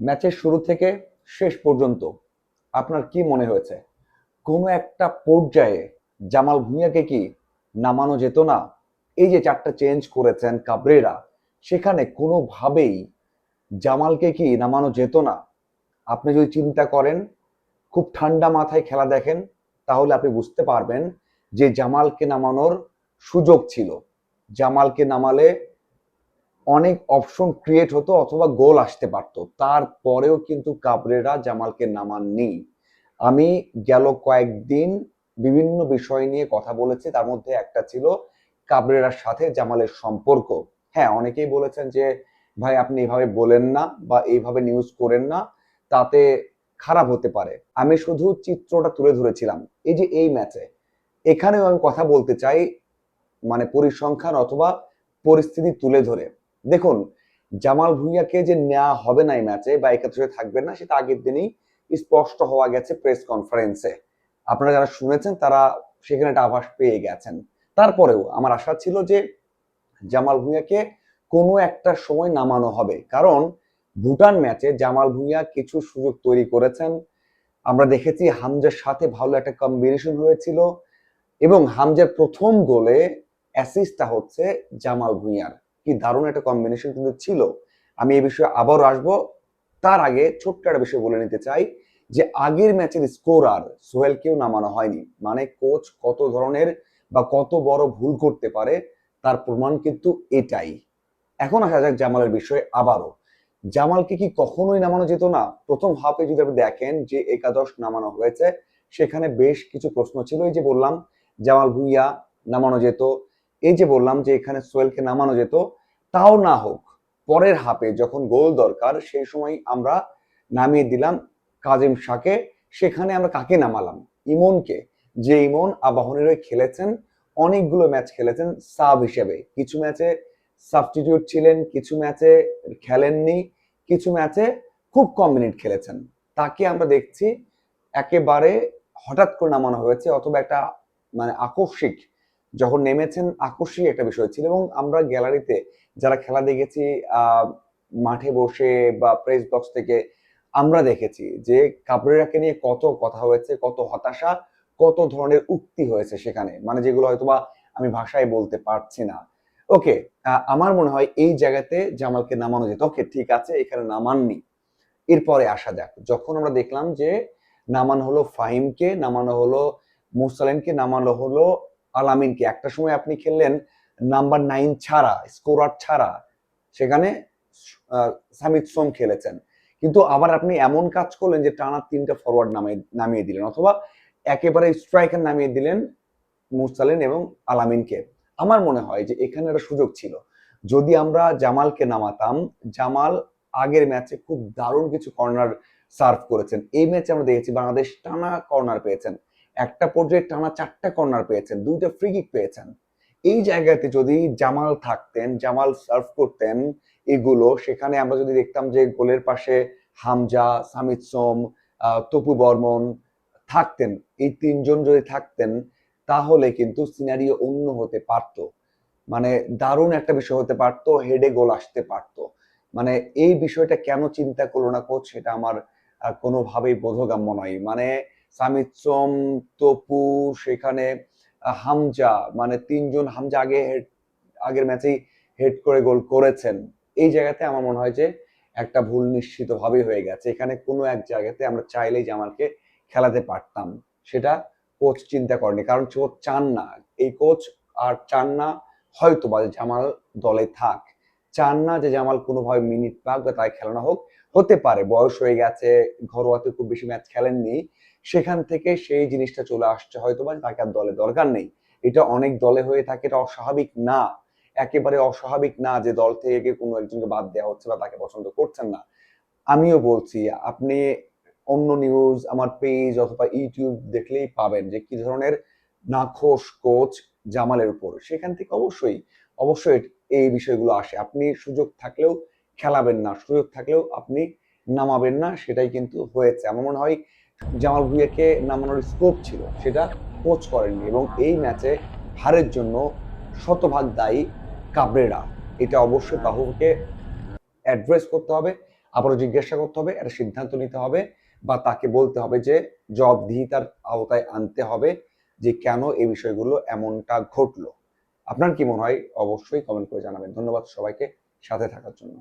ম্যাচের শুরু থেকে শেষ পর্যন্ত আপনার কি মনে হয়েছে? কোনো একটা পর্যায়ে জামাল ভুঁইয়াকে কি নামানো যেত না? এই যে চারটা চেঞ্জ করেছেন কাবরেরা, সেখানে কোনোভাবেই জামালকে কি নামানো যেত না? আপনি যদি চিন্তা করেন, খুব ঠান্ডা মাথায় খেলা দেখেন, তাহলে আপনি বুঝতে পারবেন যে জামালকে নামানোর সুযোগ ছিল। জামালকে নামালে অনেক অপশন ক্রিয়েট হতো অথবা গোল আসতে পারতো। তারপরেও কিন্তু কাবরেরা জামালকে নামাননি। আমি গেল কয়েকদিন বিভিন্ন বিষয় নিয়ে কথা বলেছি, তার মধ্যে একটা ছিল কাবরেরার সাথে জামালের সম্পর্ক। হ্যাঁ অনেকেই বলেছেন যে, ভাই, আপনি এভাবে বলেন না বা এইভাবে নিউজ করেন না, তাতে খারাপ হতে পারে। আমি শুধু চিত্রটা তুলে ধরেছিলাম। এই যে এই ম্যাচে এখানেও আমি কথা বলতে চাই মানে পরিসংখ্যান অথবা পরিস্থিতি তুলে ধরে। দেখুন, জামাল ভুঁইয়াকে যে নেওয়া হবে না এই ম্যাচে বা একাত্তরে থাকবেন না, সেটা আগের দিনেই স্পষ্ট হওয়া গেছে প্রেস কনফারেন্সে আপনারা যারা শুনেছেন, তারা সেখানে একটা আভাস পেয়ে গেছেন। তারপরেও আমার আশা ছিল যে জামাল ভুঁইয়াকে কোনো একটা সময় নামানো হবে। কারণ, ভুটান ম্যাচে জামাল ভুঁইয়া কিছু সুযোগ তৈরি করেছেন। আমরা দেখেছি হামজার সাথে ভালো একটা কম্বিনেশন হয়েছিল এবং হামজার প্রথম গোলে অ্যাসিস্টটা হচ্ছে জামাল ভুঁইয়ার। কি দারুণ একটা কম্বিনেশন কিন্তু ছিল। আমি এই বিষয়ে আবারও আসব। তার আগে ছোট্ট একটা বিষয় বলে নিতে চাই যে আগের ম্যাচের স্কোরার সোহেলকেও নামানো হয়নি। মানে কোচ কত ধরনের বা কত বড় ভুল করতে পারে, তার প্রমাণ কিন্তু এটাই। এখন আসা যাক জামালের বিষয়ে আবারও। জামালকে কি কখনোই নামানো যেত না? প্রথম হাফে যদি আপনি দেখেন যে একাদশ নামানো হয়েছে, সেখানে বেশ কিছু প্রশ্ন ছিল। এই যে বললাম, জামাল ভুইয়া নামানো যেত। এই যে বললাম যে এখানে সোহেলকে নামানো যেত, তাও না হোক, পরের হাফে যখন গোল দরকার, সেই সময় আমরা নামিয়ে দিলাম কাজিম শাহকে। সেখানে আমরা কাকে নামালাম? ইমনকে। যে ইমন আবাহনের হয়ে খেলেছেন, অনেকগুলো ম্যাচ খেলেছেন সাব হিসেবে। কিছু ম্যাচে সাবস্টিটিউট ছিলেন, কিছু ম্যাচে খেলেননি, কিছু ম্যাচে খুব কম মিনিট খেলেছেন। তাকে আমরা দেখছি একেবারে হঠাৎ করে নামানো হয়েছে, অথবা একটা মানে আকস্মিক যখন নেমেছেন আকস্মিক একটা বিষয় ছিল এবং আমরা গ্যালারিতে যারা খেলা দেখেছি মাঠে বসে বা প্রেস বক্স থেকে আমরা দেখেছি যে কাবরেরাকে নিয়ে কত কথা হয়েছে, কত হতাশা, কত ধরনের উক্তি হয়েছে সেখানে। মানে যেগুলো হয়তোবা আমি ভাষায় বলতে পারছি না। ওকে আমার মনে হয় এই জায়গাতে জামালকে নামানো যেত। ওকে, ঠিক আছে, এখানে নামাননি। এরপরে আসা যাক। যখন আমরা দেখলাম যে নামানো হলো ফাহিমকে, নামানো হলো মুসালিনকে নামানো হলো আলামিনকে একটা সময় আপনি খেললেন নাম্বার নাইন ছাড়া, স্কোরার ছাড়া, সেখানে সামিত সোম খেলেছেন। কিন্তু আবার আপনি এমন কাজ করলেন যে টানা তিনটা ফরওয়ার্ড নামিয়ে নামিয়ে দিলেন, অথবা একেবারে স্ট্রাইকার নামিয়ে দিলেন মুরসালিন এবং আলামিনকে আমার মনে হয় যে এখানে একটা সুযোগ ছিল। যদি আমরা জামালকে নামাতাম, জামাল আগের ম্যাচে খুব দারুণ কিছু কর্নার সার্ভ করেছেন। এই ম্যাচে আমরা দেখেছি বাংলাদেশ টানা কর্নার পেয়েছেন। একটা পর্যায়ে টানা চারটা কর্নার পেয়েছেন, দুইটা ফ্রি কিক পেয়েছেন। এই জায়গাতে যদি জামাল থাকতেন, জামাল সার্ভ করতেন এগুলো, সেখানে আমরা যদি দেখতাম যে গোলের পাশে হামজা, সামিত সোম তপু বর্মন থাকতেন, এই তিনজন যদি থাকতেন, তাহলে কিন্তু সিনারিও অন্য হতে পারতো। মানে দারুণ একটা বিষয় হতে পারতো হেডে গোল আসতে পারতো। মানে এই বিষয়টা কেন চিন্তা করল না কোচ সেটা আমার কোনোভাবেই বোধগম্য নয়। মানে সামিত সোম, তপু, সেখানে হামজা মানে তিনজন হামজা আগে আগের ম্যাচেই হেড করে গোল করেছেন। এই জায়গাতে আমার মনে হয় যে একটা ভুল নিশ্চিত নিশ্চিতভাবেই হয়ে গেছে। এখানে কোনো এক জায়গাতে আমরা চাইলেই জামালকে খেলাতে পারতাম। সেটা কোচ চিন্তা করেনি, কারণ কোচ চান না। এই কোচ আর চান না হয়তো বা জামাল দলে থাক। চান না যে জামাল কোনোভাবে মিনিট পাক বা তাই খেলানো হোক, হতে পারে, বয়স হয়ে গেছে, ঘরোয়াতে খুব বেশি ম্যাচ খেলেননি। সেখান থেকে সেই জিনিসটা চলে আসছে হয়তো বা তাকে আর দলে দরকার নেই। এটা অনেক দলে হয়ে থাকে, এটা অস্বাভাবিক না। একেবারে অস্বাভাবিক না যে দল থেকে কোনো একজনকে বাদ দেওয়া হচ্ছে বা তাকে পছন্দ করছেন না। আমিও বলছি, আপনি অন্য নিউজ আমার পেজ অথবা ইউটিউব দেখলেই পাবেন যে কি ধরনের নাখোশ কোচ জামালের উপর। সেখান থেকে অবশ্যই অবশ্যই এই বিষয়গুলো আসে। আপনি সুযোগ থাকলেও খেলাবেন না, সুযোগ থাকলেও আপনি নামাবেন না, সেটাই কিন্তু হয়েছে। আমার মনে হয় জামাল ভুইয়াকে নামানোর স্কোপ ছিল, সেটা কোচ করেননি এবং এই ম্যাচে হারের জন্য শতভাগ দায়ী কাবরেরা। এটা অবশ্যই বাহুকে অ্যাড্রেস করতে হবে, আবারও জিজ্ঞাসা করতে হবে, একটা সিদ্ধান্ত নিতে হবে বা তাকে বলতে হবে যে জবাবদিহিতার আওতায় আনতে হবে যে কেন এই বিষয়গুলো এমনটা ঘটলো। আপনার কি মনে হয়? অবশ্যই কমেন্ট করে জানাবেন। ধন্যবাদ সবাইকে সাথে থাকার জন্য।